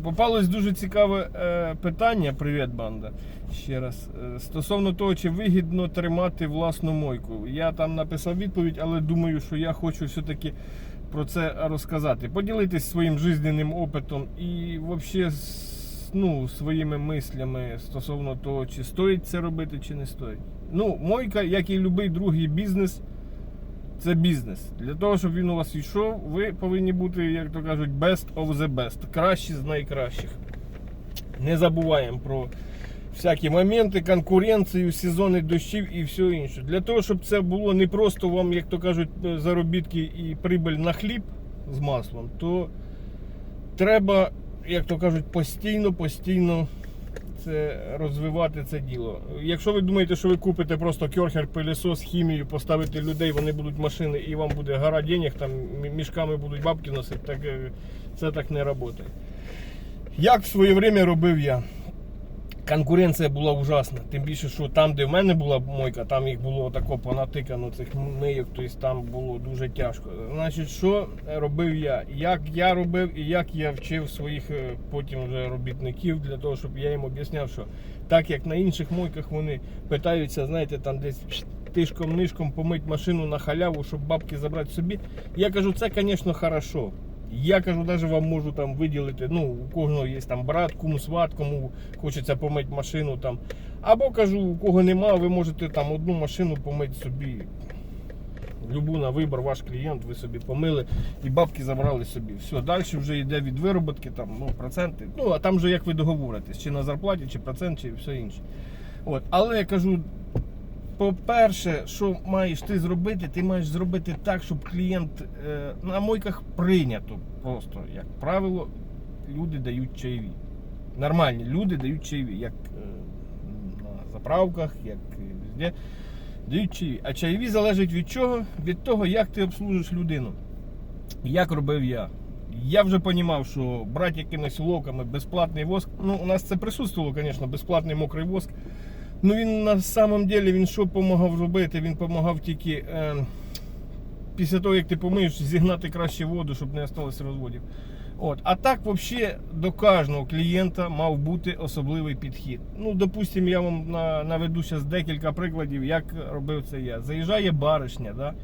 попалось дуже цікаве е, питання. Привіт, банда. Ще раз. Е, стосовно того, чи вигідно тримати власну мойку. Я там написав відповідь, але думаю, що я хочу все-таки про це розказати. Поділитись своїм жизненним опитом і взагалі ну, своїми мислями стосовно того, чи стоїть це робити, чи не стоїть. Ну, мойка, як і будь-який другий бізнес, це бізнес. Для того, щоб він у вас йшов, ви повинні бути, як то кажуть, best of the best. Кращі з найкращих. Не забуваємо про всякі моменти, конкуренцію, сезони дощів і все інше. Для того, щоб це було не просто вам, як то кажуть, заробітки і прибыль на хліб з маслом, то треба, як то кажуть, постійно, постійно це розвивати це діло. Якщо ви думаєте, що ви купите просто керхер, пилісос, хімію, поставите людей, вони будуть машини і вам буде гора денег, там мішками будуть бабки носити, так е, це так не працює. Як в своє время робив я? Конкуренція була ужасна. Тим більше, що там, де в мене була мойка, там їх було тако понатикано цих мийок, тобто там було дуже тяжко. Значить, що робив я? Як я робив і як я вчив своїх е, потім вже робітників для того, щоб я їм об'ясняв, що так як на інших мойках вони питаються, знаєте, там десь тишком-нишком помить машину на халяву, щоб бабки забрати собі. Я кажу, це, звісно, хорошо. Я кажу, навіть вам можу там виділити, ну, у кожного є там брат, кому сват, кому хочеться помити машину там. Або кажу, у кого нема, ви можете там одну машину помити собі. Любу на вибір, ваш клієнт, ви собі помили і бабки забрали собі. Все, далі вже йде від вироботки, там, ну, проценти. Ну, а там вже як ви договоритесь, чи на зарплаті, чи процент, чи все інше. От. Але я кажу, по-перше, що маєш ти зробити, ти маєш зробити так, щоб клієнт е, на мойках прийнято просто, як правило, люди дають чайові. Нормальні люди дають чайові, як е, на заправках, як везде. Дають чайові. А чайові залежать від чого? Від того, як ти обслужиш людину. Як робив я. Я вже розумів, що брати якимись локами безплатний воск. Ну, у нас це присутствувало, звісно, безплатний мокрий воск. Ну він на самом деле він що допомагав робити? Він допомагав тільки е, після того, як ти помиєш, зігнати краще воду, щоб не осталось розводів. От. А так, взагалі, до кожного клієнта мав бути особливий підхід. Ну, допустимо, я вам наведу зараз декілька прикладів, як робив це я. Заїжджає баришня, да?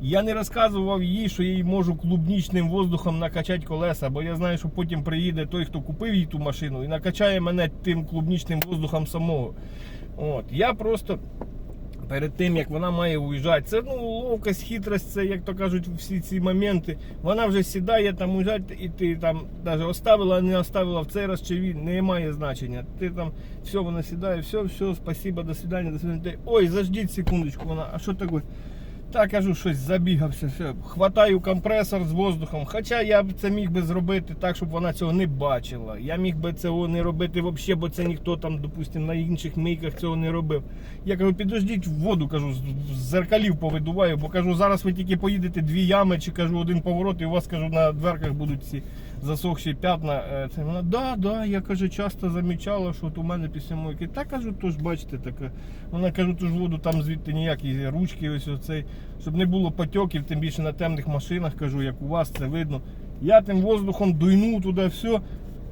Я не розказував їй, що я їй можу клубнічним воздухом накачати колеса, бо я знаю, що потім приїде той, хто купив їй ту машину, і накачає мене тим клубнічним воздухом самого. От. Я просто перед тим, як вона має уїжджати, це ну, ловкость, хитрость, це, як то кажуть, всі ці моменти. Вона вже сідає там уїжджати, і ти там навіть оставила, не оставила в цей раз чи він, не має значення. Ти там все, вона сідає, все, все, спасибо, до свидання, до свидання. Ой, заждіть секундочку, вона, а що таке? Та кажу, щось забігався, все. Хватаю компресор з воздухом. Хоча я б це міг би зробити так, щоб вона цього не бачила. Я міг би цього не робити взагалі, бо це ніхто там, допустимо, на інших мийках цього не робив. Я кажу, підождіть воду, кажу, з зеркалів повидуваю, бо кажу, зараз ви тільки поїдете дві ями, чи кажу, один поворот, і у вас кажу, на дверках будуть ці засохші п'ятна. Е, Це вона, да, да, я каже, часто замічала, що от у мене після мойки. Та кажу, то ж бачите, така. Вона кажу, ту ж воду там звідти ніякі ручки, ось оцей, щоб не було потьоків, тим більше на темних машинах, кажу, як у вас це видно. Я тим воздухом дуйну туди все.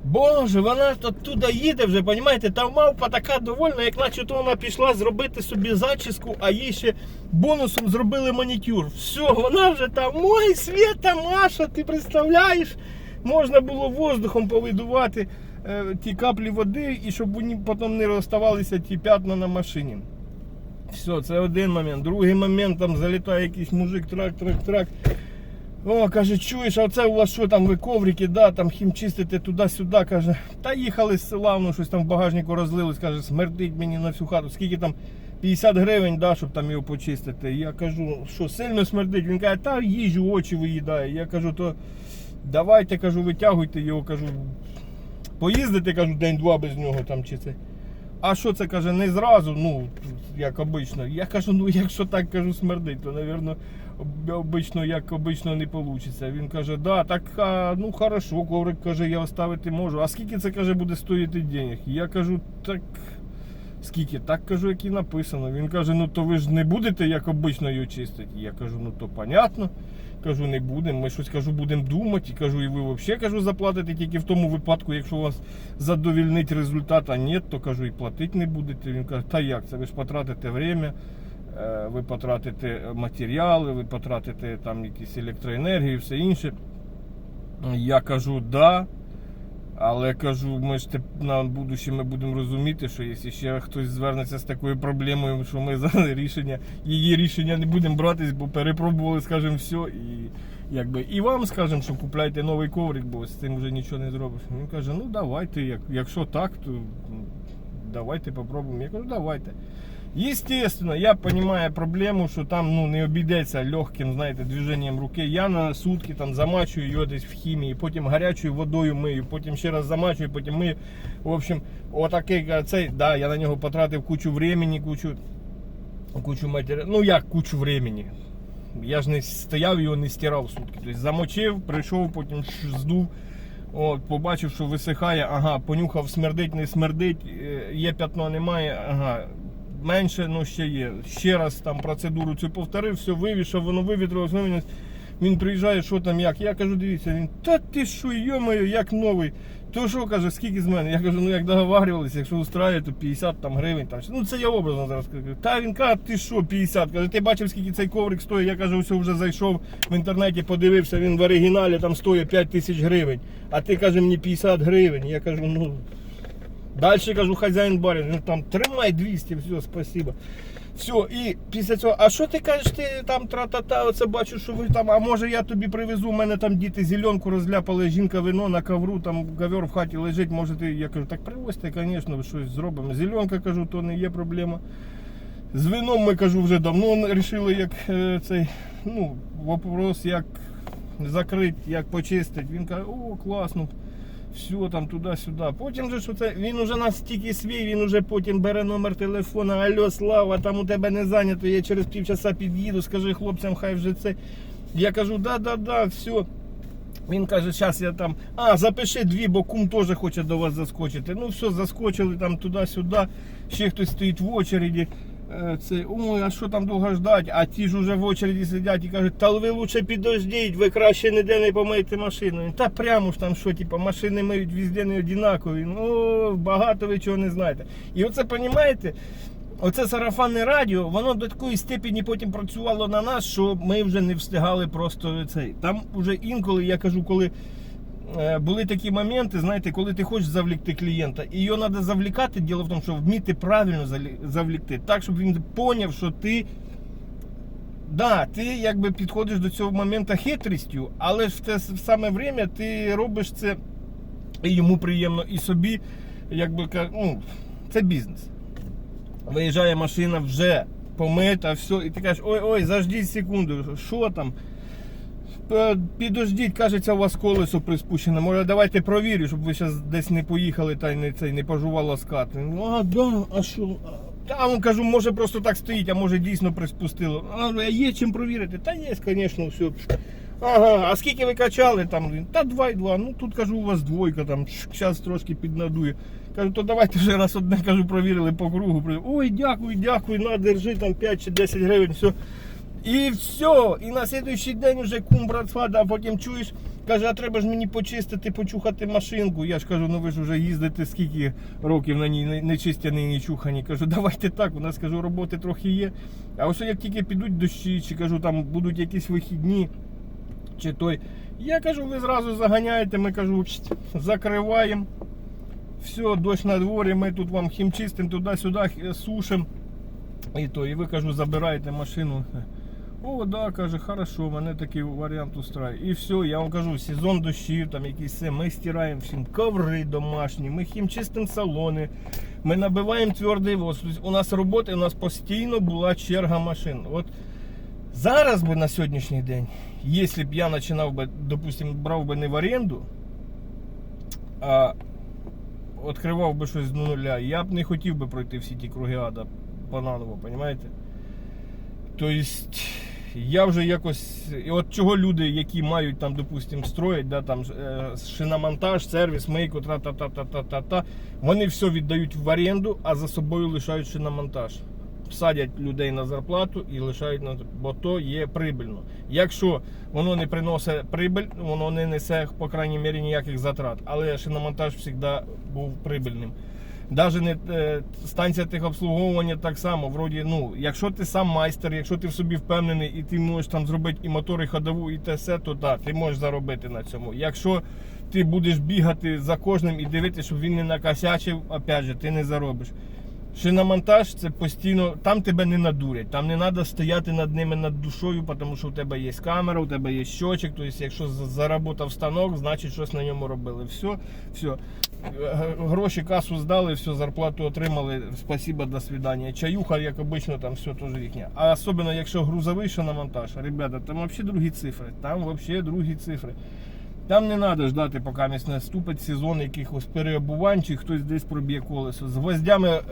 Боже, вона ж туди їде вже, розумієте, там мавпа така довольна, як наче то вона пішла зробити собі зачіску, а їй ще бонусом зробили манікюр. Все, вона вже там, ой, Свята, Маша, ти представляєш? Можна було воздухом повидувати е, ті каплі води, і щоб вони потім не розставалися ті п'ятна на машині. Все, це один момент. Другий момент, там залітає якийсь мужик, трак, трак, трак. О, каже, чуєш, а це у вас що там ви коврики, да, там хімчистите туди-сюди, каже. Та їхали з села, ну щось там в багажнику розлилось, каже, смердить мені на всю хату. Скільки там 50 гривень, да, щоб там його почистити. Я кажу, що сильно смердить. Він каже, та їжу очі виїдає. Я кажу, то давайте кажу, витягуйте його, кажу, поїздити, кажу, день-два без нього там чи це. А що це каже, не зразу, ну, як обично. Я кажу, ну якщо так кажу смердить, то, напевно, обично, як обично не вийде. Він каже, да, так, а, ну хорошо, коврик каже, я оставити можу. А скільки це каже буде стоїти денег? Я кажу, так Скільки? Так кажу, як і написано. Він каже, ну то ви ж не будете як обично її чистити. Я кажу, ну то понятно. Кажу, не будемо. Ми щось кажу, будемо думати. І кажу, і ви взагалі кажу, заплатите тільки в тому випадку, якщо вас задовільнить результат, а ні, то кажу, і платити не будете. Він каже, та як це? Ви ж потратите время, е, ви потратите матеріали, ви потратите там якісь електроенергію і все інше. Я кажу, да. Але кажу, ми ж на будуще ми будемо розуміти, що якщо ще хтось звернеться з такою проблемою, що ми за рішення, її рішення не будемо братись, бо перепробували, скажімо, все. І, якби, і вам скажемо, що купляйте новий коврик, бо з цим вже нічого не зробиш. Він каже, ну давайте, як, якщо так, то давайте попробуємо. Я кажу, давайте. Естественно, я понимаю проблему, що там ну, не обійдеться легким, знаєте, движенням руки. Я на сутки там замачую його десь в хімії, потім гарячою водою мию, потім ще раз замачую, потім мию. В общем, отакий е, цей, да, я на нього потратив кучу времени, кучу, кучу матеріалу. Ну як кучу времени. Я ж не стояв його не стирав сутки. Тобто замочив, прийшов, потім здув. От, побачив, що висихає, ага, понюхав, смердить, не смердить, е, є п'ятно, немає, ага, менше, ну ще є. Ще раз там процедуру цю повторив, все вивішав, воно вивітрилось, вивінилось. Він приїжджає, що там, як. Я кажу, дивіться, він, та ти що, йомаю, як новий. То що каже, скільки з мене? Я кажу, ну як договарювалися, якщо устраює, то 50 там, гривень. Там. Ну це я образно зараз кажу. Та він каже, ти що, 50? Каже, ти бачив, скільки цей коврик стоїть? Я кажу, все вже зайшов в інтернеті, подивився, він в оригіналі там стоїть 5 тисяч гривень. А ти каже мені 50 гривень. Я кажу, ну. Далі кажу, хазяїн барин, ну там тримай 200, все, спасибо. Все, і після цього, а що ти кажеш, ти там тра-та-та, оце бачу, що ви там, а може я тобі привезу, у мене там діти зеленку розляпали, жінка вино на ковру, там ковер в хаті лежить, може ти, я кажу, так привозьте, звісно, щось зробимо. Зеленка, кажу, то не є проблема. З вином ми кажу, вже давно вирішили, як е, цей, ну, вопрос, як закрити, як почистити. Він каже, о, класно все там туди-сюди. Потім же що це він уже настільки свій, він уже потім бере номер телефона. Алло, Слава, там у тебе не зайнято, я через півчаса під'їду, скажи хлопцям, хай вже це. Я кажу, да, да, да, все. Він каже, зараз я там. А, запиши дві, бо кум теж хоче до вас заскочити. Ну все, заскочили там туди-сюди. Ще хтось стоїть в очереді. Е, Це, ой, а що там довго ждать? А ті ж уже в очереді сидять і кажуть, та ви лучше підождіть, ви краще ніде не помийте машину. Та прямо ж там що, типу, машини миють везде не однакові. Ну, багато ви чого не знаєте. І оце, розумієте, Оце сарафанне радіо, воно до такої степені потім працювало на нас, що ми вже не встигали просто цей. Там вже інколи, я кажу, коли були такі моменти, знаєте, коли ти хочеш завлікти клієнта, і його треба завлікати, діло в тому, що вміти правильно завлікти, так, щоб він поняв, що ти. Да, ти якби підходиш до цього моменту хитрістю, але ж в те саме время ти робиш це і йому приємно, і собі, якби ну, це бізнес. Виїжджає машина вже помита, все, і ти кажеш, ой-ой, заждіть секунду, що там? Е, Підождіть, кажеться, у вас колесо приспущене. Може, давайте провірю, щоб ви зараз десь не поїхали та й не, цей, не пожувало скат. А, да, а що? А, Та він кажу, може просто так стоїть, а може дійсно приспустило. А є чим провірити? Та є, звісно, все. Ага, а скільки ви качали там? Та 2,2. Ну тут кажу, у вас двойка там, зараз трошки піднадує. Кажу, то давайте вже раз одне кажу, провірили по кругу. Ой, дякую, дякую, на, держи там 5 чи 10 гривень, все. І все. І на слідуючий день вже кум братва, да, потім чуєш, каже, а треба ж мені почистити, почухати машинку. Я ж кажу, ну ви ж вже їздите скільки років на ній, не, не чистяні, не чухані. Кажу, давайте так, у нас кажу, роботи трохи є. А ось як тільки підуть дощі, чи кажу, там будуть якісь вихідні, чи той. Я кажу, ви зразу заганяєте, ми кажу, закриваємо. Все, дощ на дворі, ми тут вам хімчистимо туди-сюди, сушимо. І то, і ви кажу, забираєте машину. О, да, каже, хорошо, мене такий варіант устраює. І все, я вам кажу, сезон дощів, там якісь все, ми стираємо всім коври домашні, ми хімчистимо салони, ми набиваємо твердий воздух. У нас роботи, у нас постійно була черга машин. От зараз би на сьогоднішній день, якщо б я починав би, допустимо, брав би не в оренду, а відкривав би щось з нуля, я б не хотів би пройти всі ті круги ада по наново, розумієте? Тобто, я вже якось. І от чого люди, які мають там, допустим, строять, да, там е, шиномонтаж, сервіс, мийку, тра-та-та-та-та-та, вони все віддають в оренду, а за собою лишають шиномонтаж. Садять людей на зарплату і лишають на бо то є прибильно. Якщо воно не приносить прибиль, воно не несе, по крайній мірі, ніяких затрат. Але шиномонтаж завжди був прибильним. Даже не е, станція техобслуговування так само. Вроді, ну, якщо ти сам майстер, якщо ти в собі впевнений і ти можеш там зробити і мотор, і ходову, і те все, то так, ти можеш заробити на цьому. Якщо ти будеш бігати за кожним і дивитися, щоб він не накосячив, опять же, ти не заробиш. Шиномонтаж це постійно, там тебе не надурять, там не треба стояти над ними над душою, тому що у тебе є камера, у тебе є щочик. Тобто, якщо заработав станок, значить щось на ньому робили. Все, все. Гроші касу здали, все, зарплату отримали. Спасибо, до свидання. Чаюха, як обично, там все теж їхня. А особливо, якщо грузовий шиномонтаж, ребята, там взагалі другі цифри. Там взагалі другі цифри. Там не треба ждати, поки наступить сезон якихось переобувань, чи хтось десь проб'є колесо. З гвоздями е,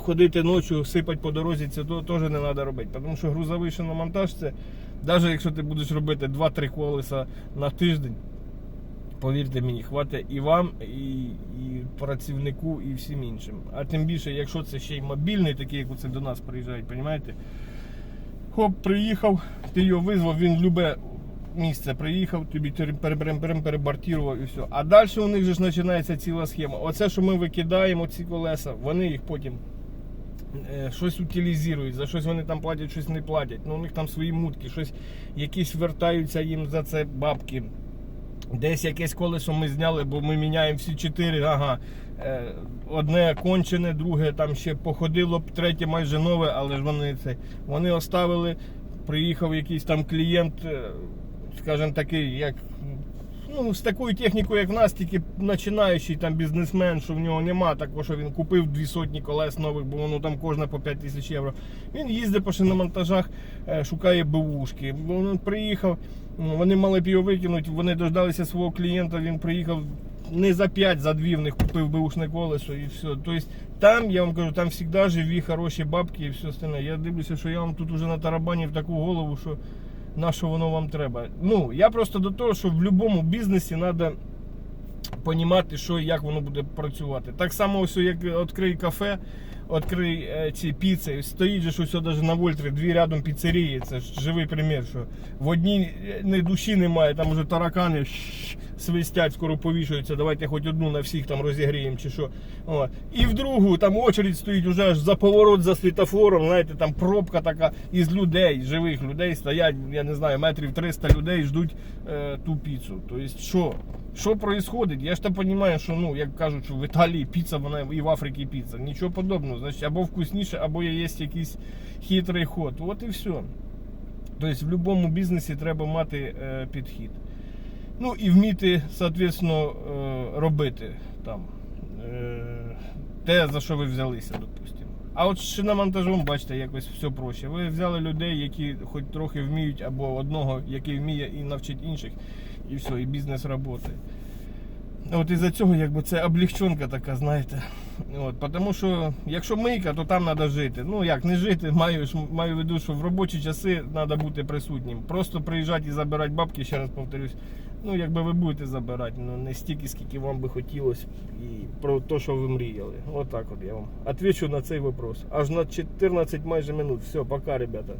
ходити ночі, сипати по дорозі, це теж не треба робити. Тому що грузовий шиномонтаж це, навіть якщо ти будеш робити 2-3 колеса на тиждень, повірте мені, хватить і вам, і, і працівнику, і всім іншим. А тим більше, якщо це ще й мобільний, такий, як оце до нас приїжджають, розумієте? Хоп, приїхав, ти його визвав, він любе місце приїхав, тобі перебарм перебартірував і все. А далі у них же ж починається ціла схема. Оце, що ми викидаємо, ці колеса, вони їх потім щось утилізують, за щось вони там платять, щось не платять. Ну, у них там свої мутки, щось якісь вертаються їм за це бабки. Десь якесь колесо ми зняли, бо ми міняємо всі чотири. Ага. Е, Одне кончене, друге там ще походило, третє майже нове, але ж вони це. Вони оставили, приїхав якийсь там клієнт, е, скажімо такий, як. Ну, з такою технікою, як в нас, тільки починаючий там бізнесмен, що в нього нема такого, що він купив дві сотні колес нових, бо воно там кожна по 5 тисяч євро. Він їздить по шиномонтажах, е, шукає бушки. Він приїхав, вони мали б його викинути, вони дождалися свого клієнта, він приїхав не за 5, за 2 в них купив бушне колесо і все. Тобто там, я вам кажу, там завжди живі, хороші бабки і все остальне. Я дивлюся, що я вам тут уже на тарабані в таку голову, що на що воно вам треба. Ну, я просто до того, що в будь-якому бізнесі треба понімати, що і як воно буде працювати. Так само, ось як відкрий кафе, відкрий ці піци, стоїть же, що все навіть на Вольтрі, дві рядом піцерії, це ж живий примір, що в одній е, не душі немає, там вже таракани свистять, скоро повішуються, давайте хоч одну на всіх там розігріємо чи що. О. І в другу там очередь стоїть уже аж за поворот за світофором, знаєте, там пробка така із людей, живих людей стоять, я не знаю, метрів 300 людей ждуть е, ту піцу. Тобто, що? Що происходит? Я ж то розумію, що ну, як кажуть, що в Італії піца, вона і в Африці піца. Нічого подобного. Значить, або вкусніше, або є якийсь хитрий ход. От і все. Тобто в будь-якому бізнесі треба мати е, підхід. Ну і вміти, соответственно, е, робити там е, те, за що ви взялися, допустимо. А от з шиномонтажом, бачите, якось все проще. Ви взяли людей, які хоч трохи вміють, або одного, який вміє і навчить інших, і все, і бізнес працює. От із-за цього якби це облегчонка така, знаєте. От, тому що якщо мийка, то там треба жити. Ну як не жити, маю, маю в виду, що в робочі часи треба бути присутнім. Просто приїжджати і забирати бабки, ще раз повторюсь. Ну, якби ви будете забирати, ну не стільки, скільки вам би хотілося, і про те, що ви мріяли. Отак от я вам відповідаю на цей вопрос. Аж на 14 майже минут. Все, пока, ребята.